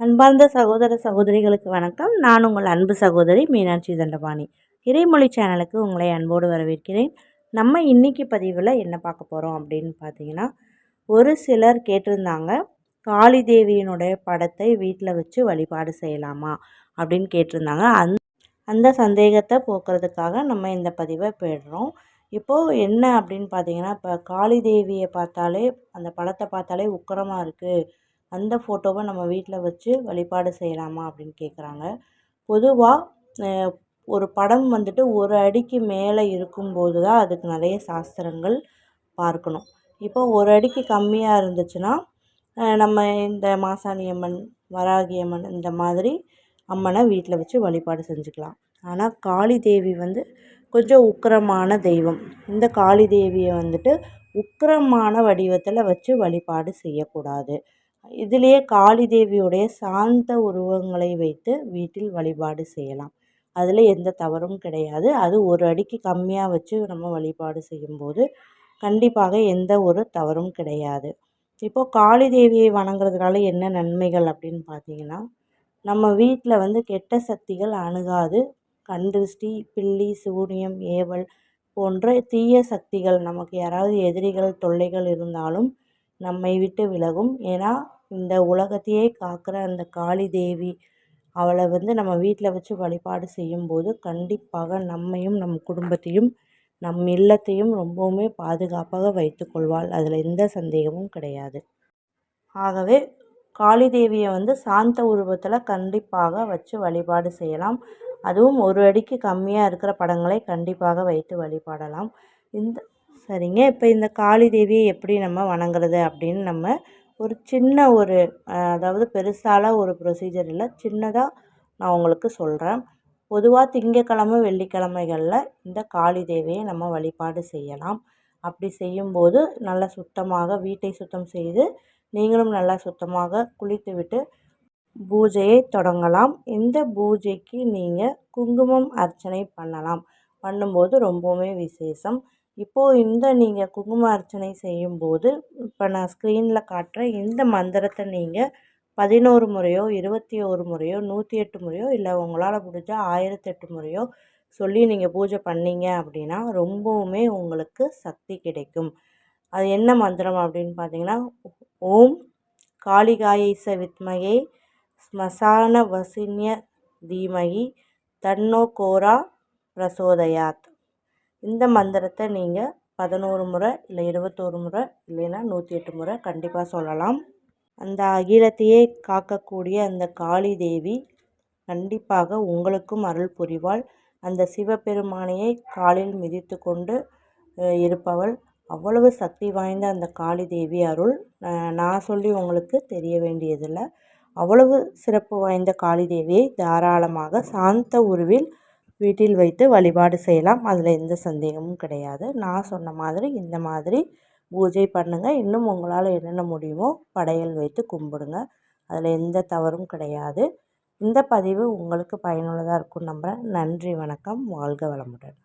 அன்பார்ந்த சகோதர சகோதரிகளுக்கு வணக்கம். நான் உங்கள் அன்பு சகோதரி மீனாட்சி தண்டபாணி. இறைமொழி சேனலுக்கு உங்களை அன்போடு வரவேற்கிறேன். நம்ம இன்னைக்கு பதிவில் என்ன பார்க்க போகிறோம் அப்படின்னு பார்த்தீங்கன்னா ஒரு சிலர் கேட்டிருந்தாங்க காளி தேவியினுடைய படத்தை வீட்டில் வச்சு வழிபாடு செய்யலாமா? அப்படின்னு கேட்டிருந்தாங்க. அந் அந்த சந்தேகத்தை போக்குறதுக்காக நம்ம இந்த பதிவை போயிடுறோம். இப்போது என்ன அப்படின்னு பார்த்தீங்கன்னா இப்போ காளி தேவியை பார்த்தாலே அந்த படத்தை பார்த்தாலே உக்கரமாக இருக்குது அந்த ஃபோட்டோவை நம்ம வீட்டில் வச்சு வழிபாடு செய்யலாமா அப்படின்னு கேட்குறாங்க பொதுவாக ஒரு படம் வந்துட்டு ஒரு அடிக்கு மேலே இருக்கும்போது தான் அதுக்கு நிறைய சாஸ்திரங்கள் பார்க்கணும். இப்போ ஒரு அடிக்கு கம்மியாக இருந்துச்சுன்னா நம்ம இந்த மாசாணி அம்மன் வராகி அம்மன் இந்த மாதிரி அம்மனை வீட்டில் வச்சு வழிபாடு செஞ்சுக்கலாம். ஆனால் காளி தேவி வந்து கொஞ்சம் உக்கிரமான தெய்வம். இந்த காளி தேவியை வந்துட்டு உக்கிரமான வடிவத்தில் வச்சு வழிபாடு செய்யக்கூடாது. இதிலேயே காளி தேவியுடைய சாந்த உருவங்களை வைத்து வீட்டில் வழிபாடு செய்யலாம். அதில் எந்த தவறும் கிடையாது. அது ஒரு அடிக்கு கம்மியாக வச்சு நம்ம வழிபாடு செய்யும்போது கண்டிப்பாக எந்த ஒரு தவறும் கிடையாது. இப்போது காளி தேவியை வணங்குறதுனால என்ன நன்மைகள் அப்படின்னு பார்த்தீங்கன்னா நம்ம வீட்டில் வந்து கெட்ட சக்திகள் அணுகாது. கண் திருஷ்டி பில்லி சூனியம் ஏவல் போன்ற தீய சக்திகள் நமக்கு யாராவது எதிரிகள் தொல்லைகள் இருந்தாலும் நம்மை விட்டு விலகும். ஏன்னா இந்த உலகத்தையே காக்கிற அந்த காளி தேவி அவளை வந்து நம்ம வீட்டில் வச்சு வழிபாடு செய்யும்போது கண்டிப்பாக நம்மையும் நம் குடும்பத்தையும் நம் இல்லத்தையும் ரொம்பவுமே பாதுகாப்பாக வைத்துக்கொள்வாள் அதில் எந்த சந்தேகமும் கிடையாது. ஆகவே காளி தேவியை வந்து சாந்த உருவத்தில் கண்டிப்பாக வச்சு வழிபாடு செய்யலாம். அதுவும் ஒரு அடிக்கு கம்மியாக இருக்கிற படங்களை கண்டிப்பாக வைத்து வழிபாடலாம். இந்த சரிங்க. இப்போ இந்த காளி தேவியை எப்படி நம்ம வணங்குறது அப்படின்னு நம்ம ஒரு சின்ன ஒரு அதாவது பெருசாலாம் ஒரு ப்ரொசீஜர் இல்லை சின்னதாக நான் உங்களுக்கு சொல்கிறேன் பொதுவாக திங்கக்கிழமை வெள்ளிக்கிழமைகளில் இந்த காளி தேவியை நம்ம வழிபாடு செய்யலாம். அப்படி செய்யும்போது நல்லா சுத்தமாக வீட்டை சுத்தம் செய்து நீங்களும் நல்லா சுத்தமாக குளித்துவிட்டு பூஜையை தொடங்கலாம். இந்த பூஜைக்கு நீங்கள் குங்குமம் அர்ச்சனை பண்ணலாம். பண்ணும்போது ரொம்பவுமே விசேஷம். இப்போது இந்த நீங்கள் குங்கும அர்ச்சனை செய்யும்போது இப்போ நான் ஸ்க்ரீனில் காட்டுற இந்த மந்திரத்தை நீங்கள் பதினோரு முறையோ இருபத்தி ஒரு முறையோ நூற்றி எட்டு முறையோ இல்லை உங்களால் முடிஞ்சால் ஆயிரத்தெட்டு முறையோ சொல்லி நீங்கள் பூஜை பண்ணீங்க அப்படின்னா ரொம்பவுமே உங்களுக்கு சக்தி கிடைக்கும். அது என்ன மந்திரம் அப்படின்னு பார்த்தீங்கன்னா ஓம் காளிகாயைச வித்மகை ஸ்மசான வசின்ய தீமகி தன்னோ கோரா பிரசோதயாத். இந்த மந்திரத்தை நீங்கள் பதினோரு முறை இல்லை இருபத்தோரு முறை இல்லைன்னா நூற்றி எட்டு முறை கண்டிப்பாக சொல்லலாம். அந்த அகிலத்தையே காக்கக்கூடிய அந்த காளி தேவி கண்டிப்பாக உங்களுக்கும் அருள் புரிவாள். அந்த சிவபெருமானையை காலில் மிதித்து கொண்டு இருப்பவள். அவ்வளவு சக்தி வாய்ந்த அந்த காளி தேவி அருள். நான் சொல்லி உங்களுக்கு தெரிய வேண்டியதில்லை. அவ்வளவு சிறப்பு வாய்ந்த காளி தேவியை தாராளமாக சாந்த உருவில் வீட்டில் வைத்து வழிபாடு செய்யலாம். அதில் எந்த சந்தேகமும் கிடையாது. நான் சொன்ன மாதிரி இந்த மாதிரி பூஜை பண்ணுங்கள் இன்னும் உங்களால் என்னென்ன முடியுமோ படையல் வைத்து கும்பிடுங்க. அதில் எந்த தவறும் கிடையாது. இந்த பதிவு உங்களுக்கு பயனுள்ளதாக இருக்கும் நம்புகிறேன் நன்றி வணக்கம். வாழ்க வளமுடன்.